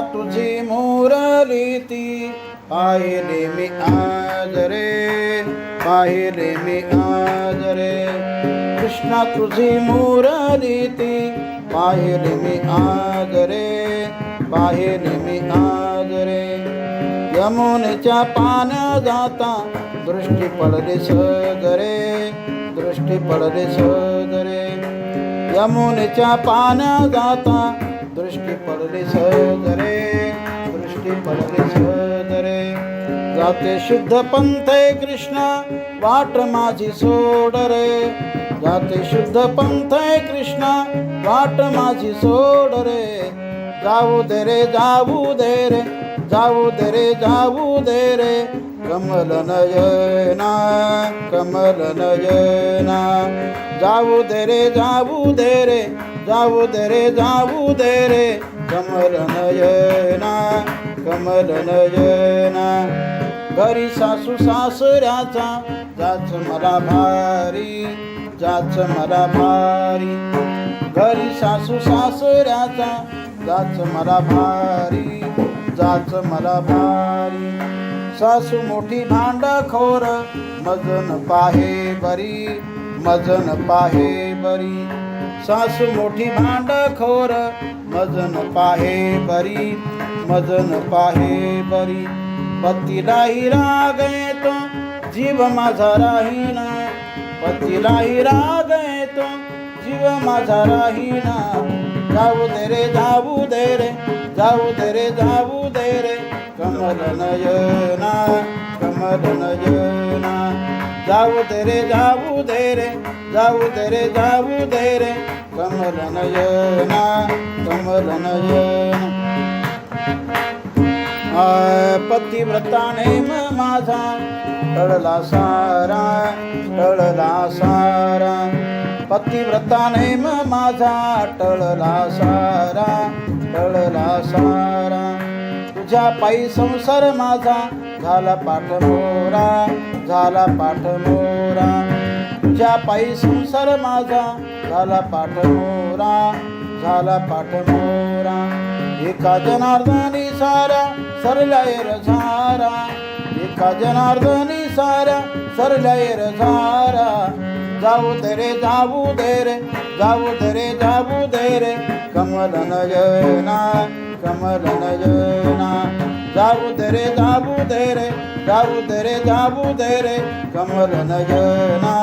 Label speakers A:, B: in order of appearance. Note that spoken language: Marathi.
A: तुझी मुरली ती. पाहिले मी आज रे पाहिले मी आज रे. कृष्णा तुझी मुरली ती. पाहिले मी आज रे पाहिले मी आज रे. यमुनेच्या पाण्या जाता दृष्टी पडली सगरे दृष्टी पडली सगरे. यमुनेच्या पाण्या जाता दृष्टी पडली सदरे दृष्टी पडली सदरे जाते शुद्ध पंथे कृष्ण वाट माझी सोड रे जाते शुद्ध पंथे कृष्ण वाट माझी सोड रे जाऊ दे रे जाऊ दे रे जाऊ दे रे जाऊ दे रे। कमल नयना कमल नयना। जाऊ दे रे जाऊ दे रे जाऊ दे रे जाऊ दे रे. कमल नयना कमल नयना. घरी सासू सासऱ्याचा जाच मला भारी जाच मला भारी. घरी सासू सासऱ्याचा जाच मला भारी जाच मला भारी. सासू मोठी भांडखोर मजन पाहे बरी मजन पाहे बरी. सासू मोठी भांडखोर मजन पाहे बरी मजन पाहे बरी पतीलाही राग येतो जीव माझा राहीना. पतीलाही राग येतो जीव माझा राहीना. जाऊ दे रे जाऊ दे रे जाऊ दे रे जाऊ दे रे. कमल नयना कमल नयना जाऊ दे रे जाऊ दे रे जाऊ दे रे जाऊ दे रे. कमल नयना कमल नयना पतिव्रताने म माझा टळला सारा टळला सारा. पतिव्रता नेम माझा टळला सारा टळला सारा. तुझ्या पायी संसार माझा झाला पाठ मोरा झाला पाठमोरा ज्या पायी संसार माझा झाला पाठमोरा झाला पाठमोरा एका जनार्दनी सारा सरलायर झारा. एका जनार्दनी सारा सरलायर झारा. जाऊ दे रे जाऊ दे रे जाऊ दे रे जाऊ दे रे. कमल नयना कमल नयना. जाऊ दे रे जाऊ दे रे जाऊ दे रे जाऊ दे रे कमल नयना